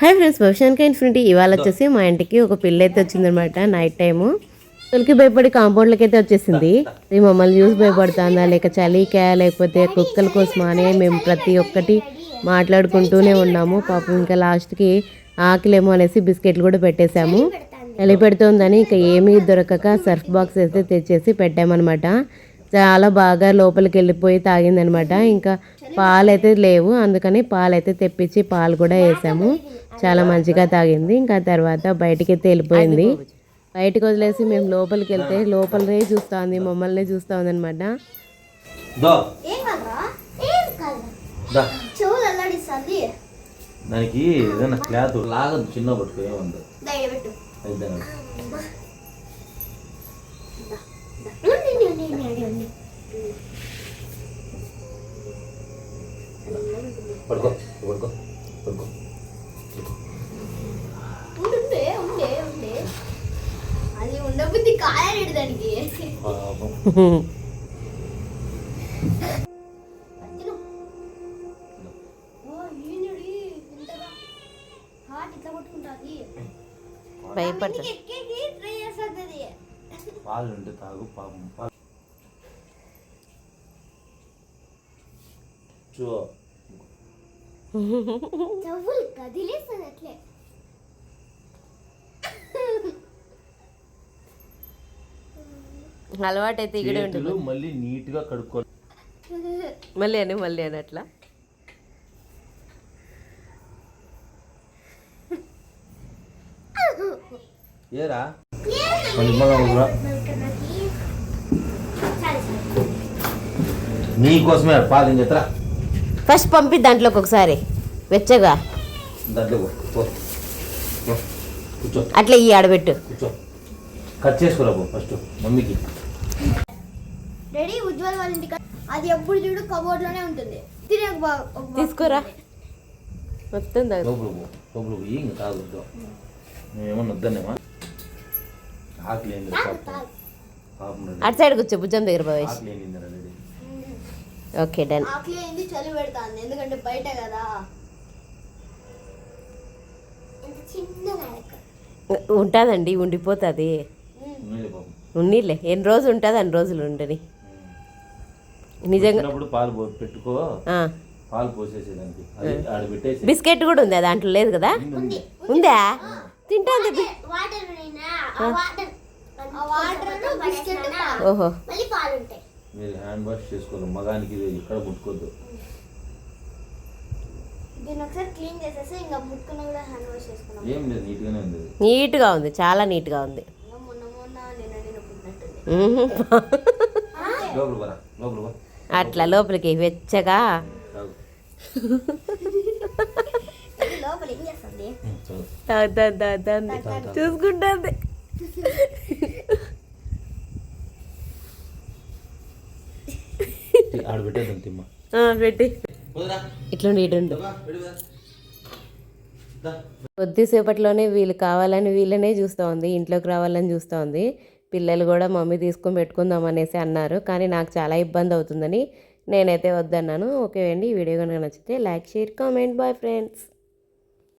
Hi friends భవిష్యానికి infinity ఇవాళ వచ్చేసి మా ఇంటికి ఒక పిల్ల అయితే వచ్చిందనమాట నైట్ టైము తొలికి భయపడి కాంపౌండ్లకి అయితే వచ్చేసింది. ఇది మమ్మల్ని చూసి భయపడుతుందా లేక చలికా లేకపోతే కుక్కల కోసమా అని మేము ప్రతి ఒక్కటి మాట్లాడుకుంటూనే ఉన్నాము. పాపం ఇంకా లాస్ట్కి ఆకలేమో అనేసి బిస్కెట్లు కూడా పెట్టేశాము. చలి పెడుతోందని ఇంకా ఏమీ దొరకక సర్ఫ్ బాక్స్ అయితే తెచ్చేసి పెట్టామన్నమాట. చాలా బాగా లోపలికి వెళ్ళిపోయి తాగిందనమాట. ఇంకా పాలు అయితే లేవు అందుకని పాలు అయితే తెప్పించి పాలు కూడా వేసాము. చాలా మంచిగా తాగింది. ఇంకా తర్వాత బయటికి అయితే వెళ్ళిపోయింది. బయటకు వదిలేసి మేము లోపలికి వెళ్తే లోపలనే చూస్తా ఉంది మమ్మల్ని చూస్తా ఉంది అనమాట దానికి ఏదైనా క్లాత్ లాగదు చిన్న పట్టుకో ఏముంది దయ పెట్టు అయితే ఉండి, ఉండి, ఉండి, ఉండి, ఉండి. పడుకో పడుకో పడుకో. ఉండే ఉండే ఉండే. అది ఉండబుద్ధి కాయలేడు దానికి. పాపం. తిను. ఓ, ఈయనడి ఇంతగా హార్ట్ ఇట్లా కొట్టుకుంటుంది. భయపడతా ఎక్కేకి ట్రై చేస్తుంది. అది. పాలు ఉంటే తాగు పాపం. పాలు చూ చెవులు కదిలేస్తుంది అట్లే అలవాటు అయితే ఇక్కడ ఉంటుంది. మళ్ళీ నీట్గా కడుక్కో మళ్ళీ అని మళ్ళీ అని అట్లా. ఏరా. నీకోసమే చేతరా ఫస్ట్ పంపి దాంట్లోకి ఒకసారి. వెచ్చగా. అట్లా ఈ ఆడబెట్టు. కట్ చేసుకోరా ఫస్ట్ మమ్మీకి. రెడీ ఉజ్వల్ వాళ్ళ ఇంటికి అది ఎప్పుడు చూడు కబోర్డ్లోనే ఉంటుంది. తినే తీసుకోరా. మొత్తం లోపల లోపల ఇంకా తాగొద్దు మేమేమన్నా వద్దనేమా ఆకలి పాపం. అటు సైడ్ కూర్చో భుజం దగ్గర భవేష్ ఆకలి ఓకే డన్ ఆకలి అయింది చలి పెడతాను ఎందుకంటే బయట కదా. ఉంటుందండి ఉండిపోతుంది. ఉన్నీలే ఎన్ని రోజులు ఉంటుంది అన్ని రోజులు ఉండని. నిజంగా పాలు పెట్టుకో. ఆ. పాలు పోసేసేదానికి. అది ఆడ పెట్టేసి బిస్కెట్ కూడా ఉందా? దాంట్లో లేదు కదా? ఉందా తింటాంది బి- వాటర్ వాటర్. ఆ వాటర్ బిస్కెట్ ఓహో. మళ్ళీ పాలు ఉంటాయి. మీరు హ్యాండ్ వాష్ చేసుకోవాలి మగానికి ఇది ఎక్కడ ముట్టుకోవద్దు దీన్ని ఒకసారి క్లీన్ చేసేసి ఇంకా ముట్టుకున్న కూడా హ్యాండ్ వాష్ చేసుకున్నాం. ఏం లేదు నీట్గానే ఉంది. నీట్గా ఉంది చాలా నీట్గా ఉంది. ఇంకా మొన్న మొన్న నిన్న నిన్న పుట్టినట్టుంది. మ్మ్. లోపల పరా లోపల పో. అట్లా లోపలికి వెచ్చగా. చూసుకుంటుంది. ఆడ పెట్టేద్దాం తిమ్మ. పెట్టి. ఇట్లా. కొద్దిసేపట్లోనే వీళ్ళు కావాలని వీళ్ళనే చూస్తూ ఉంది ఇంట్లోకి రావాలని చూస్తూ ఉంది. పిల్లలు కూడా మమ్మీ తీసుకొని పెట్టుకుందాం అనేసి అన్నారు కానీ నాకు చాలా ఇబ్బంది అవుతుందని నేనైతే వద్దన్నాను. ఓకే అండి ఈ వీడియో కనుక నచ్చితే like share comment. Bye friends.